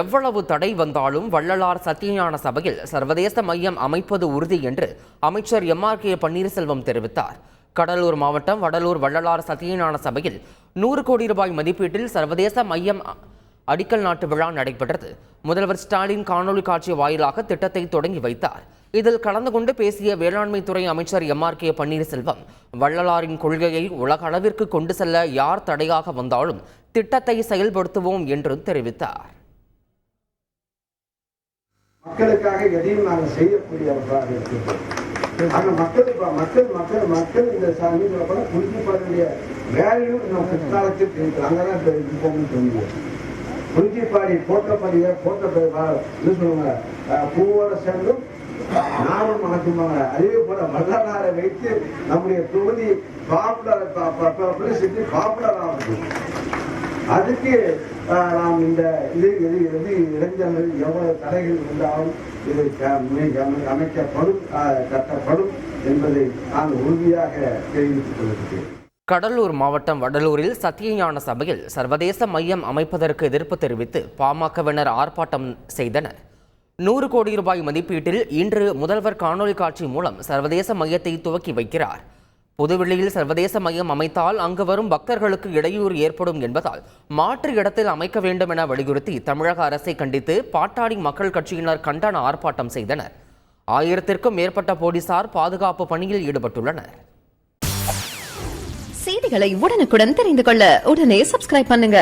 எவ்வளவு தடை வந்தாலும் வள்ளலார் சத்தியஞான சபையில் சர்வதேச மையம் அமைப்பது உறுதி என்று அமைச்சர் எம் ஆர் கே பன்னீர்செல்வம் தெரிவித்தார். கடலூர் மாவட்டம் வடலூர் வள்ளலார் சத்தியஞான சபையில் நூறு கோடி ரூபாய் மதிப்பீட்டில் சர்வதேச மையம் அடிக்கல் நாட்டு விழா நடைபெற்றது. முதல்வர் ஸ்டாலின் காணொலி காட்சி வாயிலாக திட்டத்தை தொடங்கி வைத்தார். இதில் கலந்து கொண்டு பேசிய வேளாண்மை துறை அமைச்சர் எம் ஆர் கே பன்னீர்செல்வம் வள்ளலாரின் கொள்கையை உலக அளவிற்கு கொண்டு செல்ல யார் தடையாக வந்தாலும் திட்டத்தை செயல்படுத்துவோம் என்றும் தெரிவித்தார். மக்களுக்காக எதையும் நாங்கள் செய்யக்கூடியவர்களாக இருக்கிறோம் ஆனால் மக்கள் இப்போ மக்கள் மக்கள் மக்கள் இந்த சாமி சொல்லப்போனா குறிஞ்சிப்பாடுடைய வேல்யூ நம்ம பிற்காலத்தில் இருக்கிறோம் அங்கே தான் இப்போ இருப்போம்னு சொல்லுவோம் குறிஞ்சிப்பாடி போற்றப்படிய போற்ற சொல்லுவாங்க பூவோட சேர்ந்தும் நானும் மணக்குமாங்க அதே போல வல்லநாரை வைத்து நம்முடைய தொகுதி பாப்புலர் சிட்டி பாப்புலர் ஆகுது அதுக்கு நாம் இந்த இது எது எது இளைஞர்கள் எவ்வளவு தடைகள் இருந்தாலும் இது அமைக்கப்படும் கட்டப்படும் என்பதை நான் உறுதியாக தெரிவித்துக் கொள்கிறேன். கடலூர் மாவட்டம் வடலூரில் சத்தியஞான சபையில் சர்வதேச மையம் அமைப்பதற்கு எதிர்ப்பு தெரிவித்து பாமகவினர் ஆர்ப்பாட்டம் செய்தனர். நூறு கோடி ரூபாய் மதிப்பீட்டில் இன்று முதல்வர் காணொலி காட்சி மூலம் சர்வதேச மையத்தை துவக்கி வைக்கிறார். புதுவெளியில் சர்வதேச மையம் அமைத்தால் அங்கு வரும் பக்தர்களுக்கு இடையூறு ஏற்படும் என்பதால் மாற்று இடத்தில் அமைக்க வேண்டும் என வலியுறுத்தி தமிழக அரசை கண்டித்து பாட்டாளி மக்கள் கட்சியினர் கண்டன ஆர்ப்பாட்டம் செய்தனர். ஆயிரத்திற்கும் மேற்பட்ட போலீசார் பாதுகாப்பு பணியில் ஈடுபட்டுள்ளனர். செய்திகளை உடனுக்குடன் தெரிந்து கொள்ள உடனே சப்ஸ்கிரைப் பண்ணுங்க.